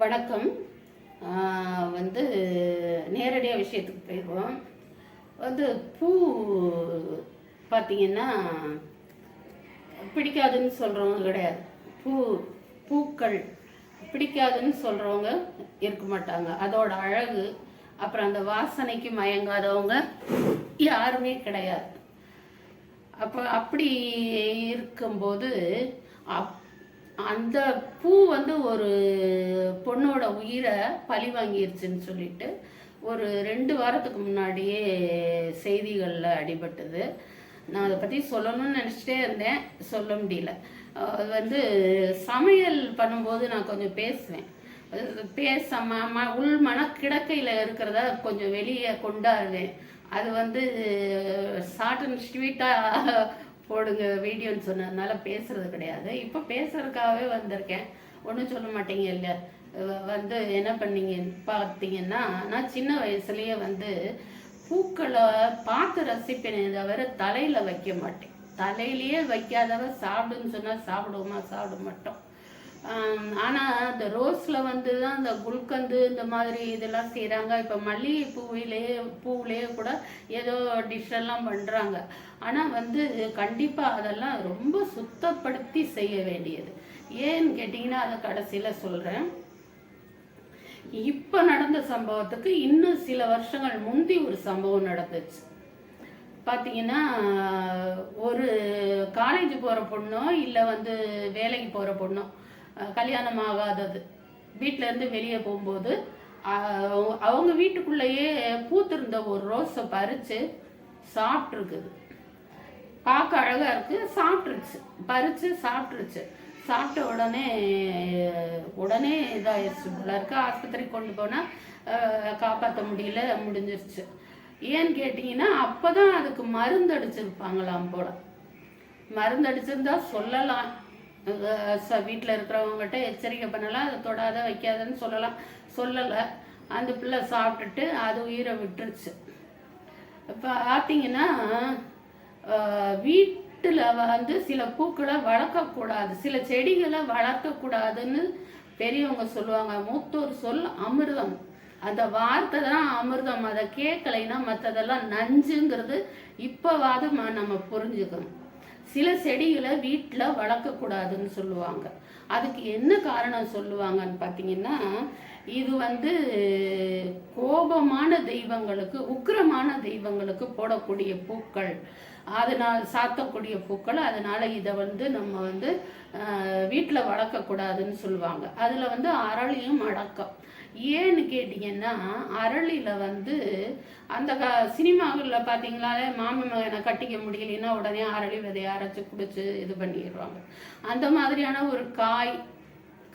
வணக்கம். வந்து நேரடியாக விஷயத்துக்கு போயிடுவோம் வந்து பூ பார்த்தீங்கன்னா பிடிக்காதுன்னு சொல்கிறவங்க கிடையாது. பூ பூக்கள் பிடிக்காதுன்னு சொல்கிறவங்க இருக்க மாட்டாங்க. அதோட அழகு அப்புறம் அந்த வாசனைக்கு மயங்காதவங்க யாருமே கிடையாது. அப்போ அப்படி இருக்கும்போது அப் அந்த பூ வந்து ஒரு பொண்ணோட உயிரை பழி வாங்கிருச்சுன்னு சொல்லிட்டு ஒரு ரெண்டு வாரத்துக்கு முன்னாடியே செய்திகளில் அடிபட்டது. நான் அதை பற்றி சொல்லணும்னு நினச்சிட்டே இருந்தேன். சொல்ல முடியல. அது வந்து சமையல் பண்ணும்போது நான் கொஞ்சம் பேசுவேன். பேசாம ம உள் மனக்கிடக்கையில் இருக்கிறத கொஞ்சம் வெளியே கொண்டாடுவேன். அது வந்து ஷார்ட் அண்ட் ஸ்வீட்டாக போடுங்க வீடியோன்னு சொன்னதுனால பேசுறது கிடையாது. இப்போ பேசுறதுக்காகவே வந்திருக்கேன். ஒன்றும் சொல்ல மாட்டீங்க இல்லை வந்து என்ன பண்ணீங்க பார்த்தீங்கன்னா நான் சின்ன வயசுலயே வந்து பூக்களை பார்த்து ரசிப்பேனே தவிர தலையில வைக்க மாட்டேன். தலையிலேயே வைக்காதவ சாப்பிடுன்னு சொன்னா சாப்பிடுவோமா? சாப்பிட மாட்டோம். ஆனால் ஆனா ரோஸில் வந்து தான் இந்த குல்கந்து இந்த மாதிரி இதெல்லாம் செய்கிறாங்க இப்போ மல்லிகை பூவிலேயே பூவிலேயே கூட ஏதோ டிஷ்ஷெல்லாம் பண்ணுறாங்க பண்றாங்க. வந்து கண்டிப்பா அதெல்லாம் ரொம்ப சுத்தப்படுத்தி செய்ய வேண்டியது. ஏன்னு கேட்டிங்கன்னா அதை கடைசியில சொல்றேன். இப்போ நடந்த சம்பவத்துக்கு இன்னும் சில வருஷங்கள் முந்தி ஒரு சம்பவம் நடந்துச்சு. பார்த்தீங்கன்னா ஒரு காலேஜ் போகிற பொண்ணோ இல்லை வந்து வேலைக்கு போகிற பொண்ணோ கல்யாணம் ஆகாதது வீட்டிலேருந்து வெளியே போகும்போது அவங்க வீட்டுக்குள்ளேயே பூத்திருந்த ஒரு ரோஸை பறித்து சாப்பிட்ருக்குது பார்க்க அழகாக இருக்குது சாப்பிட்ருச்சு பறித்து சாப்பிட்ருச்சு சாப்பிட்ட உடனே உடனே இதாகிடுச்சு போல இருக்கு. ஆஸ்பத்திரிக்கு கொண்டு போனால் காப்பாற்ற முடியல முடிஞ்சிருச்சு. ஏன்னு கேட்டிங்கன்னா அப்போ தான் அதுக்கு மருந்து அடிச்சிருப்பாங்களாம் போல. மருந்து அடிச்சிருந்தா சொல்லலாம். வீட்டில் இருக்கிறவங்ககிட்ட எச்சரிக்கை பண்ணலாம் அதை தொடாத வைக்காதன்னு சொல்லலாம். சொல்லலை. அந்த பிள்ளை சாப்பிட்டுட்டு அது உயிரை விட்டுருச்சு. இப்போ பார்த்தீங்கன்னா வீட்டில் வந்து சில பூக்களை வளர்க்கக்கூடாது சில செடிகளை வளர்க்கக்கூடாதுன்னு பெரியவங்க சொல்லுவாங்க. மூத்தோர் சொல் அமிர்தம். அந்த வார்த்தை தான் அமிர்தம். அதை கேட்கலைன்னா மற்றதெல்லாம் நஞ்சுங்கிறது இப்போவாது ம- நம்ம புரிஞ்சுக்கணும். சில செடிகளை வீட்டில் வளர்க்கக்கூடாதுன்னு சொல்லுவாங்க. அதுக்கு என்ன காரணம் சொல்லுவாங்கன்னு பார்த்தீங்கன்னா இது வந்து கோபமான தெய்வங்களுக்கு உக்கிரமான தெய்வங்களுக்கு போடக்கூடிய பூக்கள் அதனால் சாத்தக்கூடிய பூக்கள் அதனால் இதை வந்து நம்ம வந்து வீட்டில் வளர்க்கக்கூடாதுன்னு சொல்லுவாங்க. அதில் வந்து அரளியும் அடக்கம். ஏன்னு கேட்டிங்கன்னா அரளியில் வந்து அந்த க சினிமாவில் பார்த்தீங்களாலே மாமன் மகனை கட்டிக்க முடியலன்னா உடனே அரளி விதையை அரைச்சி குடிச்சு இது பண்ணிடுவாங்க. அந்த மாதிரியான ஒரு காய்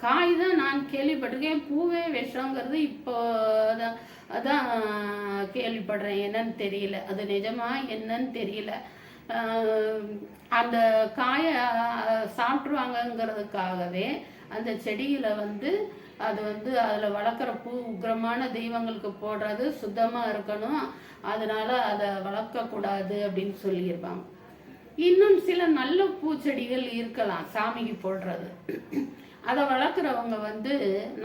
காய் தான் நான் கேள்விப்பட்டிருக்கேன். பூவே விஷங்கிறது இப்போ தான் அதான் கேள்விப்படுறேன். என்னன்னு தெரியல. அது நிஜமா என்னன்னு தெரியல. அந்த காயை சாப்பிட்ருவாங்கங்கிறதுக்காகவே அந்த செடியில வந்து அது வந்து அதில் வளர்க்குற பூ உக்ரமான தெய்வங்களுக்கு போடுறது சுத்தமாக இருக்கணும். அதனால அதை வளர்க்கக்கூடாது அப்படின்னு சொல்லியிருப்பாங்க. இன்னும் சில நல்ல பூச்செடிகள் இருக்கலாம் சாமிக்கு போடுறது. அதை வளர்க்குறவங்க வந்து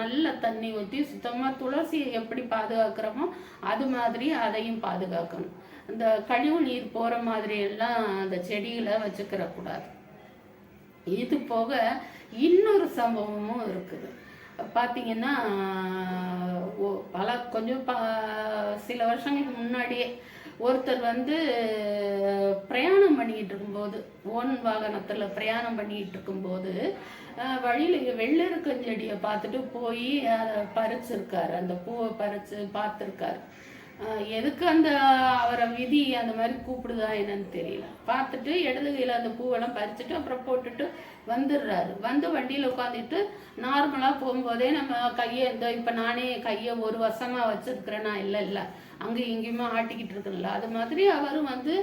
நல்ல தண்ணி ஊற்றி சுத்தமாக துளசியை எப்படி பாதுகாக்கிறோமோ அது மாதிரி அதையும் பாதுகாக்கணும். இந்த கழிவு நீர் போகிற மாதிரி எல்லாம் அந்த செடிகளை வச்சுக்கிறக்கூடாது. இது போக இன்னொரு சம்பவமும் இருக்குது. பார்த்தீங்கன்னா ஓ பல கொஞ்சம் ப சில வருஷங்களுக்கு முன்னாடியே ஒருத்தர் வந்து பிரயாணம் பண்ணிக்கிட்டு இருக்கும்போது ஓன் வாகனத்தில் பிரயாணம் பண்ணிக்கிட்டு இருக்கும்போது வழியில் வெள்ளருக்கஞ்செடியை பார்த்துட்டு போய் அதை பறிச்சிருக்காரு. அந்த பூவை பறிச்சு பார்த்துருக்காரு. எதுக்கு அந்த அவரை விதி அந்த மாதிரி கூப்பிடுதா என்னன்னு தெரியல. பார்த்துட்டு இடது கையில் அந்த பூவெல்லாம் பறிச்சுட்டு அப்புறம் போட்டுட்டு வந்துடுறாரு. வந்து வண்டியில் உட்காந்துட்டு நார்மலாக போகும்போதே நம்ம கையை இந்த இப்போ நானே கையை ஒரு வருஷமாக வச்சிருக்கிறேன் நான் இல்லை இல்லை அங்கே இங்கேயுமா ஆட்டிக்கிட்டு இருக்கேன்ல அது மாதிரி அவரும் வந்து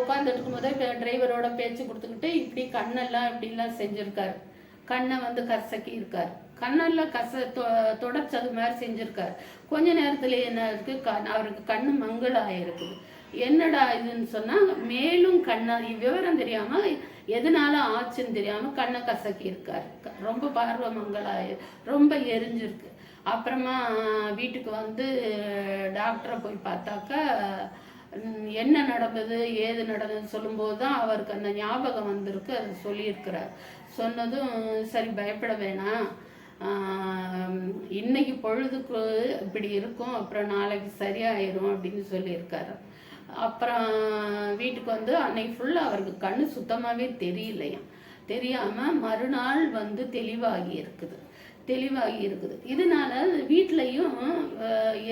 உட்காந்துட்டு இருக்கும்போதே டிரைவரோட பேச்சு கொடுத்துக்கிட்டு இப்படி கண்ணெல்லாம் இப்படிலாம் செஞ்சுருக்காரு. கண்ணை வந்து கசக்கி இருக்காரு கண்ணெல்லாம் கச தொ- தொடச்சது மாதிரி செஞ்சுருக்காரு. கொஞ்ச நேரத்துல என்ன இருக்கு? கண் அவருக்கு கண்ணு மங்களாயிருக்குது என்னடா இதுன்னு சொன்னா மேலும் கண்ணா விவரம் தெரியாம எதனால ஆச்சுன்னு தெரியாம கண்ணை கசக்கி இருக்காரு க- ரொம்ப பார்வை மங்களாயி ரொம்ப எரிஞ்சிருக்கு. அப்புறமா வீட்டுக்கு வந்து டாக்டரை போய் பார்த்தாக்கா என்ன நடந்தது ஏது நடந்ததுன்னு சொல்லும்போது தான் அவருக்கு அந்த ஞாபகம் வந்திருக்கு அது சொல்லியிருக்கிறார். சொன்னதும் சரி பயப்பட வேணாம். இன்னைக்கு பொழுதுக்கு இப்படி இருக்கும் அப்புறம் நாளைக்கு சரியாயிரும் அப்படின்னு சொல்லியிருக்காரு. அப்புறம் வீட்டுக்கு வந்து அன்னைக்கு ஃபுல்லாக அவருக்கு கண்ணு சுத்தமாகவே தெரியலையாம் தெரியாமல் மறுநாள் வந்து தெளிவாகி இருக்குது. தெளிவாகி இருக்குது. இதனால வீட்லேயும்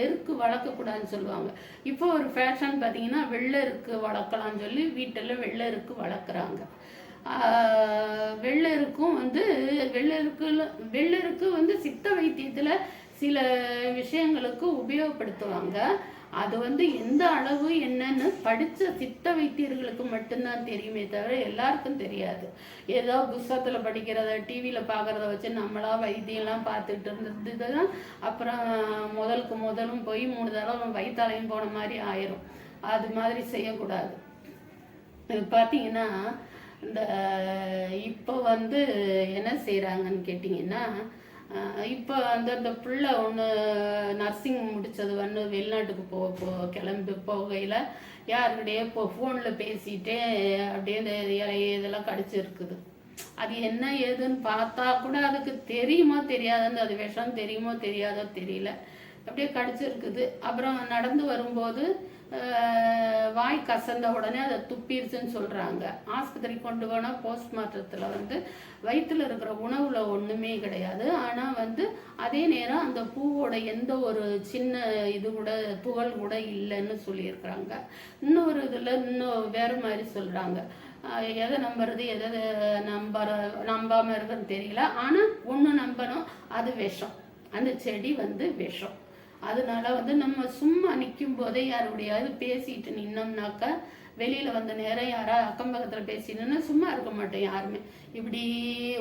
எருக்கு வளர்க்கக்கூடாதுன்னு சொல்லுவாங்க. இப்போ ஒரு ஃபேஷன் பார்த்தீங்கன்னா வெள்ளை இருக்கு வளர்க்கலாம்னு சொல்லி வீட்டில் வெள்ளை எருக்கு வளர்க்குறாங்க. வெள்ளருக்கும் வந்து வெள்ளெருக்குல வெள்ளெருக்கு வந்து சித்த வைத்தியத்தில் சில விஷயங்களுக்கு உபயோகப்படுத்துவாங்க. அது வந்து எந்த அளவு என்னன்னு படித்த சித்த வைத்தியர்களுக்கு மட்டும்தான் தெரியுமே தவிர எல்லாருக்கும் தெரியாது. ஏதோ புஸ்தகத்தில் படிக்கிறத டிவியில் பார்க்குறத வச்சு நம்மளா வைத்தியம்லாம் பார்த்துட்டு இருந்தது தான். அப்புறம் முதலுக்கு முதலும் போய் மூணு தடவை வயிற்றாலையும் போன மாதிரி ஆயிரும். அது மாதிரி செய்யக்கூடாது. பார்த்தீங்கன்னா இந்த இப்போ வந்து என்ன செய்கிறாங்கன்னு கேட்டிங்கன்னா இப்போ அந்த அந்த பிள்ளை ஒன்று நர்சிங் முடித்தது வந்து வெளிநாட்டுக்கு போக போ கிளம்பி போகையில் யாருக்கிட்டே இப்போ ஃபோனில் பேசிகிட்டே அப்படியே இந்த இதெல்லாம் கடிச்சிருக்குது. அது என்ன ஏதுன்னு பார்த்தா கூட அதுக்கு தெரியுமா தெரியாதுன்னு அது விஷம் தெரியுமோ தெரியாதோ தெரியல. அப்படியே கடிச்சிருக்குது. அப்புறம் நடந்து வரும்போது வாய் கசந்த உடனே அதை துப்பிருச்சுன்னு சொல்கிறாங்க ஆஸ்பத்திரிக்கு கொண்டு போனால் போஸ்ட்மார்ட்டத்தில் வந்து வயிற்றில் இருக்கிற உணவில் ஒன்றுமே கிடையாது. ஆனால் வந்து அதே நேரம் அந்த பூவோட எந்த ஒரு சின்ன இது கூட துகள் கூட இல்லைன்னு சொல்லியிருக்கிறாங்க. இன்னொரு இதில் இன்னும் வேறு மாதிரி சொல்கிறாங்க எதை நம்புறது எதை நம்புற நம்பாமல் இருக்குன்னு தெரியல. ஆனால் ஒன்று நம்பணும் அது விஷம். அந்த செடி வந்து விஷம். அதனால வந்து நம்ம சும்மா நிற்கும் போதே யாருடையாவது பேசிட்டு நின்னோம்னாக்கா வெளியில் வந்த நேரம் யாரா அக்கம் பக்கத்தில் பேசினா சும்மா இருக்க மாட்டோம் யாருமே. இப்படி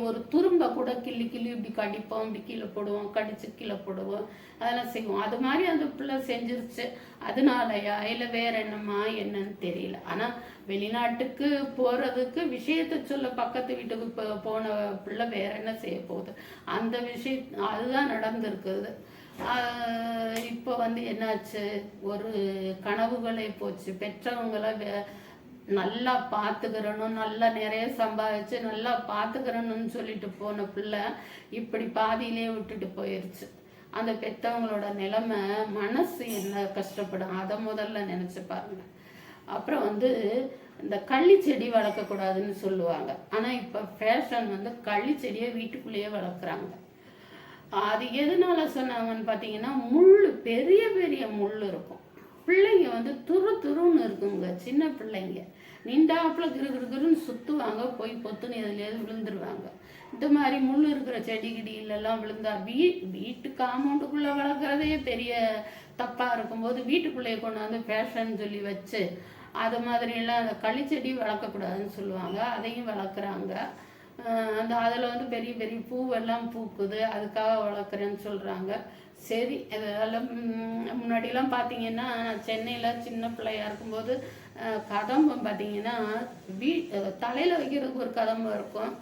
ஒரு துரும்ப கூட கிள்ளி கிள்ளி இப்படி கடிப்போம் இப்படி கீழே போடுவோம் கடிச்சு கீழே போடுவோம் அதெல்லாம் செய்வோம். அது மாதிரி அந்த பிள்ளை செஞ்சிருச்சு. அதனாலயா இல்லை வேற என்னம்மா என்னன்னு தெரியல. ஆனால் வெளிநாட்டுக்கு போகிறதுக்கு விஷயத்தை சொல்ல பக்கத்து வீட்டுக்கு போன பிள்ளை வேற என்ன செய்ய போகுது? அந்த விஷயம் அதுதான் நடந்திருக்குது. இப்போ வந்து என்னாச்சு? ஒரு கனவுகளே போச்சு. பெற்றவங்களை வே- நல்லா பார்த்துக்கிறணும் நல்லா நிறைய சம்பாதிச்சு நல்லா பார்த்துக்கிறணும்னு சொல்லிட்டு போன பிள்ளை இப்படி பாதியிலே விட்டுட்டு போயிருச்சு. அந்த பெற்றவங்களோட நிலைமை மனசு என்ன கஷ்டப்படும்? அதை முதல்ல நினச்சி பாருங்க. அப்புறம் வந்து இந்த கள்ளி செடி வளர்க்கக்கூடாதுன்னு சொல்லுவாங்க. ஆனால் இப்போ ஃபேஷன் வந்து கள்ளி செடியை வீட்டுக்குள்ளேயே வளர்க்குறாங்க. அது எதனால சொன்னாங்கன்னு பார்த்தீங்கன்னா முள் பெரிய பெரிய முள் இருக்கும். பிள்ளைங்க வந்து துரு துருன்னு இருக்குங்க. சின்ன பிள்ளைங்க. நின்றாப்புல கிரு கிரு கிருன்னு சுற்றுவாங்க போய் பொத்துன்னு எதுலேயாவது விழுந்துருவாங்க. இந்த மாதிரி முள் இருக்கிற செடி கிடியிலெல்லாம் விழுந்தா வீ வீட்டு காம்பவுண்டுக்குள்ளே வளர்க்குறதே பெரிய தப்பாக இருக்கும்போது வீட்டுக்குள்ளேயே கொண்டாந்து ஃபேஷன் சொல்லி வச்சு அது மாதிரியெல்லாம் அந்த களிச்செடி வளர்க்கக்கூடாதுன்னு சொல்லுவாங்க. அதையும் வளர்க்குறாங்க. அந்த அதில் வந்து பெரிய பெரிய பூவெல்லாம் பூக்குது. அதுக்காக வளர்க்குறேன்னு சொல்கிறாங்க சரி அதெல்லாம் முன்னாடிலாம் பார்த்தீங்கன்னா நான் சென்னையில் சின்ன பிள்ளையாக இருக்கும்போது கதம்பம் பார்த்தீங்கன்னா வீ தலையில் வைக்கிறதுக்கு ஒரு கதம்பம் இருக்கும்.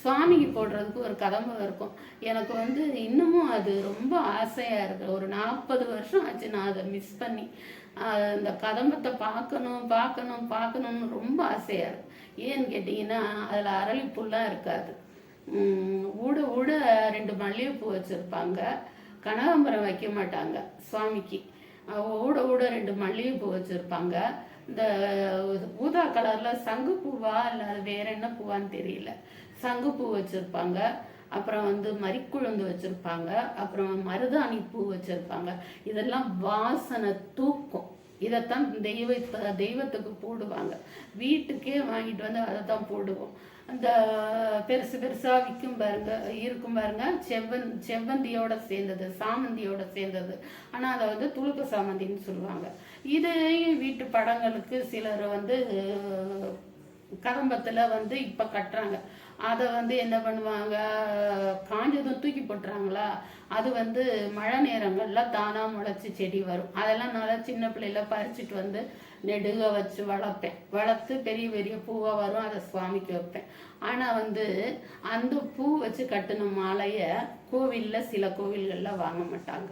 சுவாமிக்கு போடுறதுக்கு ஒரு கதம்பம் இருக்கும். எனக்கு வந்து இன்னமும் அது ரொம்ப ஆசையாக இருக்குது ஒரு நாற்பது வருஷம் ஆச்சு நான் அதை மிஸ் பண்ணி. அந்த கதம்பத்தை பார்க்கணும் பார்க்கணும் பார்க்கணும்னு ரொம்ப ஆசையாக இருக்கு. ஏன்னு கேட்டிங்கன்னா அதில் அரளிப்பூலாம் இருக்காது. ஊட ஊட ரெண்டு மல்லிகைப்பூ வச்சுருப்பாங்க. கனகாம்பரம் வைக்க மாட்டாங்க சுவாமிக்கு. ஊட ஊட ரெண்டு மல்லிகைப்பூ வச்சுருப்பாங்க. இந்த ஊதா கலரில் சங்கு பூவா இல்லை அது வேற என்ன பூவான்னு தெரியல. சங்குப்பூ வச்சுருப்பாங்க. அப்புறம் வந்து மறிக்குழுந்து வச்சுருப்பாங்க. அப்புறம் மருதாணி பூ வச்சுருப்பாங்க. இதெல்லாம் வாசனை தூக்கும். இதைத்தான் தெய்வ தெய்வத்துக்கு போடுவாங்க. வீட்டுக்கே வாங்கிட்டு வந்து அதை தான் போடுவோம். அந்த பெருசு பெருசாக விற்கும் பாருங்க இருக்கும் பாருங்க. செவ்வன் செவ்வந்தியோட சேர்ந்தது சாமந்தியோட சேர்ந்தது. ஆனால் அதை வந்து துளுக்க சாமந்தின்னு சொல்லுவாங்க. இதையும் வீட்டு படங்களுக்கு சிலர் வந்து கதம்பத்தில் வந்து இப்போ கட்டுறாங்க. அதை வந்து என்ன பண்ணுவாங்க? காஞ்சதும் தூக்கி போட்டுறாங்களா? அது வந்து மழை நேரங்களில் தானாக முளைச்சி செடி வரும். அதெல்லாம் நல்லா சின்ன பிள்ளையில பறிச்சுட்டு வந்து நெடுக வச்சு வளர்ப்பேன். வளர்த்து பெரிய பெரிய பூவாக வரும் அதை சுவாமிக்கு வைப்பேன். ஆனால் வந்து அந்த பூ வச்சு கட்டின மாலையை கோவில்ல சில கோவில்களில் வாங்க மாட்டாங்க.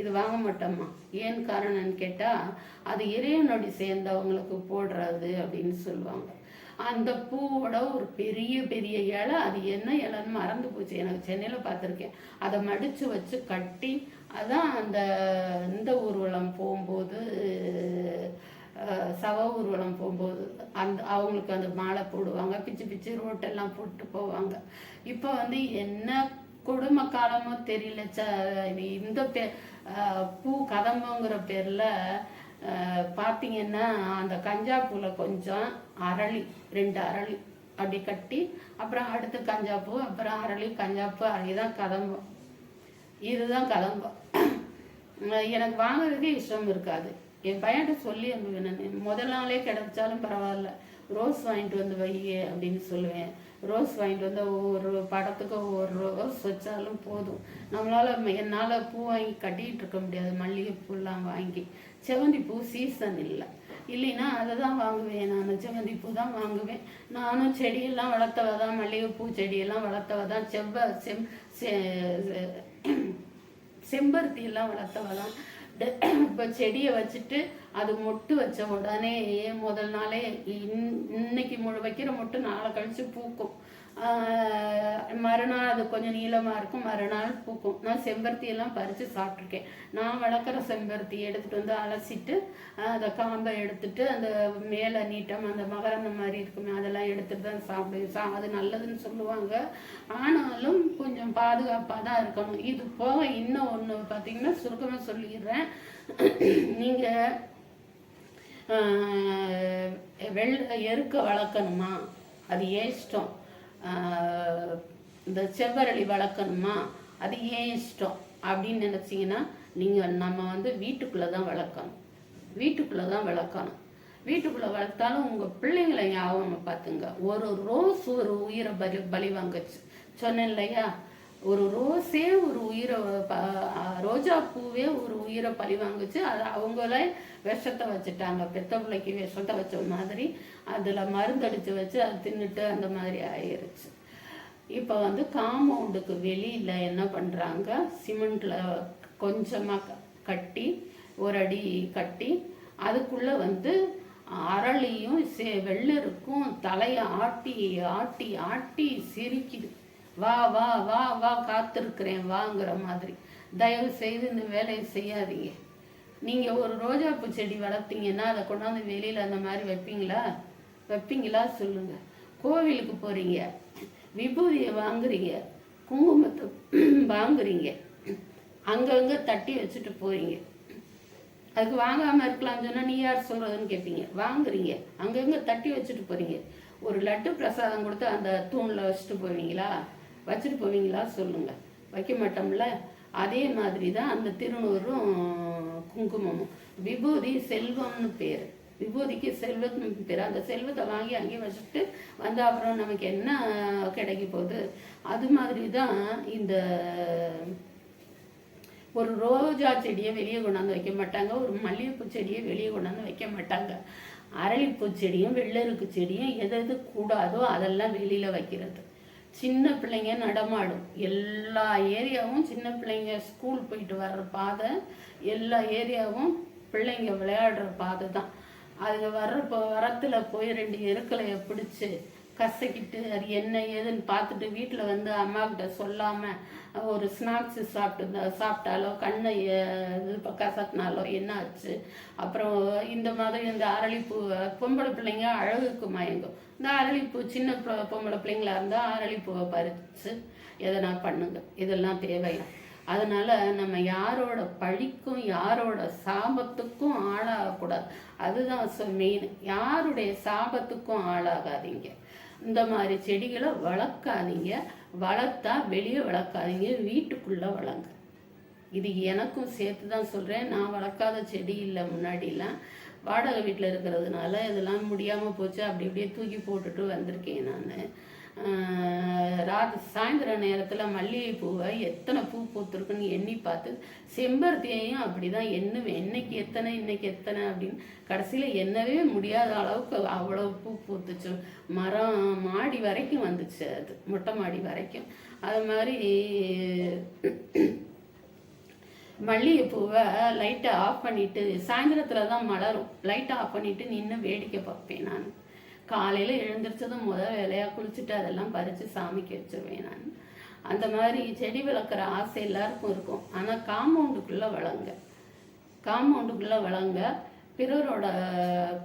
இது வாங்க மாட்டோமா? ஏன் காரணம்னு கேட்டால் அது இறைவனோடி சேர்ந்தவங்களுக்கு போடுறது அப்படின்னு சொல்லுவாங்க. அந்த பூவோட ஒரு பெரிய பெரிய இலை அது என்ன இலைன்னு மறந்து போச்சு. எனக்கு சென்னையில் பார்த்துருக்கேன். அதை மடித்து வச்சு கட்டி அதான் அந்த இந்த ஊர்வலம் போகும்போது சவ ஊர்வலம் போகும்போது அந்த அவங்களுக்கு அந்த மாலை போடுவாங்க. பிச்சு பிச்சு ரோட்டெல்லாம் போட்டு போவாங்க. இப்போ வந்து என்ன கொடுமை காலமோ தெரியல. ச இது இந்த பே பூ கதம்பங்கிற பேரில் பார்த்தீங்கன்னா அந்த கஞ்சா பூவில் கொஞ்சம் அரளி. ரெண்டு அரளி அப்படி கட்டி அப்புறம் அடுத்து கஞ்சாப்பூ அப்புறம் அரளி கஞ்சாப்பூ அதுதான் கதம்பம் இதுதான் கதம்பம் எனக்கு வாங்குறதுக்கு இஷ்டம் இருக்காது. என் பையன்கிட்ட சொல்லி அனுப்புவேன் நான். முதல் நாளே கிடைச்சாலும் பரவாயில்ல. ரோஸ் வாங்கிட்டு வந்து வை அப்படின்னு சொல்லுவேன். ரோஸ் வாங்கிட்டு வந்து ஒவ்வொரு படத்துக்கு ஒவ்வொரு ரோஸ் வச்சாலும் போதும். நம்மளால என்னால் பூ வாங்கி கட்டிகிட்டு இருக்க முடியாது. மல்லிகை பூலாம் வாங்கி. செவந்தி பூ சீசன் இல்லை. இல்லைன்னா அதை தான் வாங்குவேன். நான் செவந்தி பூ தான் வாங்குவேன். நானும் செடியெல்லாம் வளர்த்தவ தான் மல்லிகைப்பூ செடியெல்லாம் வளர்த்தவ தான் செவ்வ செம் செ- செம்பருத்தி எல்லாம் வளர்த்தவதான் இப்போ செடியை வச்சுட்டு அது மொட்டு வச்ச உடனே முதல் நாளே இன்- இன்னைக்கு முழு வைக்கிற மொட்டு நாளை கழிச்சு பூக்கும். மறுநாள் அது கொஞ்சம் நீளமாக இருக்கும். மறுநாள் பூக்கும். நான் செம்பருத்தி எல்லாம் பறித்து சாப்பிட்ருக்கேன் நான் வளர்க்குற செம்பருத்தி எடுத்துகிட்டு வந்து அலசிட்டு அதை காம்பை எடுத்துட்டு அந்த மேலே நீட்டம் அந்த மகரந்த மாதிரி இருக்குமே அதெல்லாம் எடுத்துட்டு தான் சாப்பிடுவேன். சா அது நல்லதுன்னு சொல்லுவாங்க. ஆனாலும் கொஞ்சம் பாதுகாப்பாக தான் இருக்கணும். இது போக இன்னும் ஒன்று பார்த்தீங்கன்னா சுருக்கமாக சொல்லிடுறேன். நீங்கள் வெள்ள எருக்க வளர்க்கணுமா? அது ஏன் இஷ்டம்? இந்த செவ்வரளி வளர்க்கணுமா? அது ஏன் இஷ்டம்? அப்படின்னு நினச்சிங்கன்னா நீங்கள் நம்ம வந்து வீட்டுக்குள்ளே தான் வளர்க்கணும். வீட்டுக்குள்ளே தான் வளர்க்கணும். வீட்டுக்குள்ளே வளர்த்தாலும் உங்கள் பிள்ளைங்களை ஞாபகம் பார்த்துங்க. ஒரு ரோஸ் ஒரு உயிரை பலி பலி வாங்குச்சு. சொன்னேன் இல்லையா? ஒரு ரோஸே ஒரு உயிரை ரோஜா பூவே ஒரு உயிரை பழி வாங்குச்சு அது அவங்களே விஷத்தை வச்சுட்டாங்க. பெத்த பிள்ளைக்கு விஷத்தை வச்ச மாதிரி. அதில் மருந்தடிச்சு வச்சு அது தின்னுட்டு அந்த மாதிரி ஆயிருச்சு. இப்போ வந்து காம்பவுண்டுக்கு வெளியில் என்ன பண்ணுறாங்க சிமெண்ட்டில் கொஞ்சமாக கட்டி ஒரு அடி கட்டி அதுக்குள்ளே வந்து அரளியும் சே வெள்ளருக்கும் தலையை ஆட்டி ஆட்டி ஆட்டி சிரிக்குது. வா வா வா வா காத்திருக்கிறேன் வாங்குற மாதிரி. தயவு செய்து இந்த வேலையை செய்யாதீங்க. நீங்கள் ஒரு ரோஜாப்பூ செடி வளர்த்தீங்கன்னா அதை கொண்டாந்து வெளியில் அந்த மாதிரி வைப்பீங்களா? வைப்பீங்களா? சொல்லுங்க. கோவிலுக்கு போகிறீங்க விபூதியை வாங்குறீங்க குங்குமத்தை வாங்குறீங்க அங்கங்கே தட்டி வச்சுட்டு போறீங்க. அதுக்கு வாங்காமல் இருக்கலாம்னு சொன்னால் நீ யார் சொல்கிறதுன்னு கேட்பீங்க வாங்குறீங்க அங்கங்கே தட்டி வச்சுட்டு போகிறீங்க ஒரு லட்டு பிரசாதம் கொடுத்து அந்த தூணில் வச்சுட்டு போவீங்களா? வச்சுட்டு போவீங்களா? சொல்லுங்கள் வைக்க மாட்டோம்ல? அதே மாதிரி தான் அந்த திருநூறும் குங்குமமும். விபூதி செல்வம்னு பேர். விபூதிக்கு செல்வம்னு பேர். அந்த செல்வத்தை வாங்கி அங்கேயே வச்சுட்டு வந்து அப்புறம் நமக்கு என்ன கிடைக்க போகுது? அது மாதிரி தான் இந்த ஒரு ரோஜா செடியை வெளியே கொண்டாந்து வைக்க மாட்டாங்க. ஒரு மல்லிகைப்பூ செடியை வெளியே கொண்டாந்து வைக்க மாட்டாங்க. அரளிப்பூ செடியும் வெள்ளருக்கு செடியும் எது எது கூடாதோ அதெல்லாம் வெளியில் வைக்கிறது. சின்ன பிள்ளைங்க நடமாடும். எல்லா ஏரியாவும் சின்ன பிள்ளைங்க ஸ்கூல் போயிட்டு வர்ற பாதை எல்லா ஏரியாவும் பிள்ளைங்க விளையாடுற பாதை தான் அது வர்ற வரத்தில் போய் ரெண்டு எருக்கலையை பிடிச்சி கசக்கிட்டு அது என்ன ஏதுன்னு பார்த்துட்டு வீட்டில் வந்து அம்மாக்கிட்ட சொல்லாமல் ஒரு ஸ்நாக்ஸ் சாப்பிட்டு சாப்பிட்டாலோ கண்ணை இது கசக்கினாலோ என்ன ஆச்சு? அப்புறம் இந்த மாதிரி இந்த அரளிப்பூ பொம்பளை பிள்ளைங்க அழகுக்கு மயங்கும். இந்த அரளிப்பூ சின்ன பொம்பளை பிள்ளைங்களா இருந்தால் அரளிப்பூவை பறித்து எதனா பண்ணுங்க. இதெல்லாம் தேவையா அதனால நம்ம யாரோட பழிக்கும் யாரோட சாபத்துக்கும் ஆளாகக்கூடாது. அதுதான் மெயின் யாருடைய சாபத்துக்கும் ஆளாகாதீங்க. இந்த மாதிரி செடிகளை வளர்க்காதீங்க. வளர்த்தா வெளியே வளர்க்காதீங்க. வீட்டுக்குள்ளே வளங்க இது எனக்கும் சேர்த்து தான் சொல்கிறேன் நான் வளர்க்காத செடி இல்லை முன்னாடிலாம். வாடகை வீட்டில் இருக்கிறதுனால இதெல்லாம் முடியாமல் போச்சு. அப்படி இப்படியே தூக்கி போட்டுட்டு வந்திருக்கேன் நான். ராத் சாயந்தர நேரத்தில் மல்லிகைப்பூவை எத்தனை பூ பூத்துருக்குன்னு எண்ணி பார்த்து செம்பருத்தியையும் அப்படி தான் எண்ணுவேன். என்னைக்கு எத்தனை இன்னைக்கு எத்தனை அப்படின்னு கடைசியில் என்னவே முடியாத அளவுக்கு அவ்வளோ பூ பூத்துச்சு. மரம் மாடி வரைக்கும் வந்துச்சு அது மொட்டை மாடி வரைக்கும். அது மாதிரி மல்லிகைப்பூவை லைட்டை ஆஃப் பண்ணிவிட்டு சாயந்தரத்தில் தான் மலரும். லைட்டை ஆஃப் பண்ணிவிட்டு நின்று வேடிக்கை பார்ப்பேன் நான். காலையில் எழுந்திரிச்சதும் முதல் வேலையாக குளிச்சுட்டு அதெல்லாம் பறித்து சாமிக்கு வச்சிருவேன் நான். அந்த மாதிரி செடி வளர்க்குற ஆசை எல்லாருக்கும் இருக்கும். ஆனால் காம்பவுண்டுக்குள்ளே வளங்க. காம்பவுண்டுக்குள்ளே வளங்க பிறரோட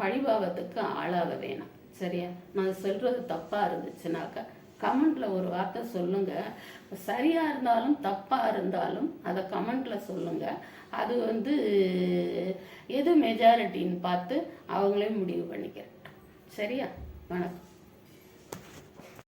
பழிபாவத்துக்கு ஆளாக வேணாம். சரியா? நான் சொல்கிறது தப்பாக இருந்துச்சுனாக்கா கமெண்டில் ஒரு வார்த்தை சொல்லுங்கள் சரியாக இருந்தாலும் தப்பாக இருந்தாலும் அதை கமெண்டில் சொல்லுங்கள் அது வந்து எது மெஜாரிட்டின்னு பார்த்து அவங்களே முடிவு பண்ணிக்கிறேன். சரியா வணக்கம்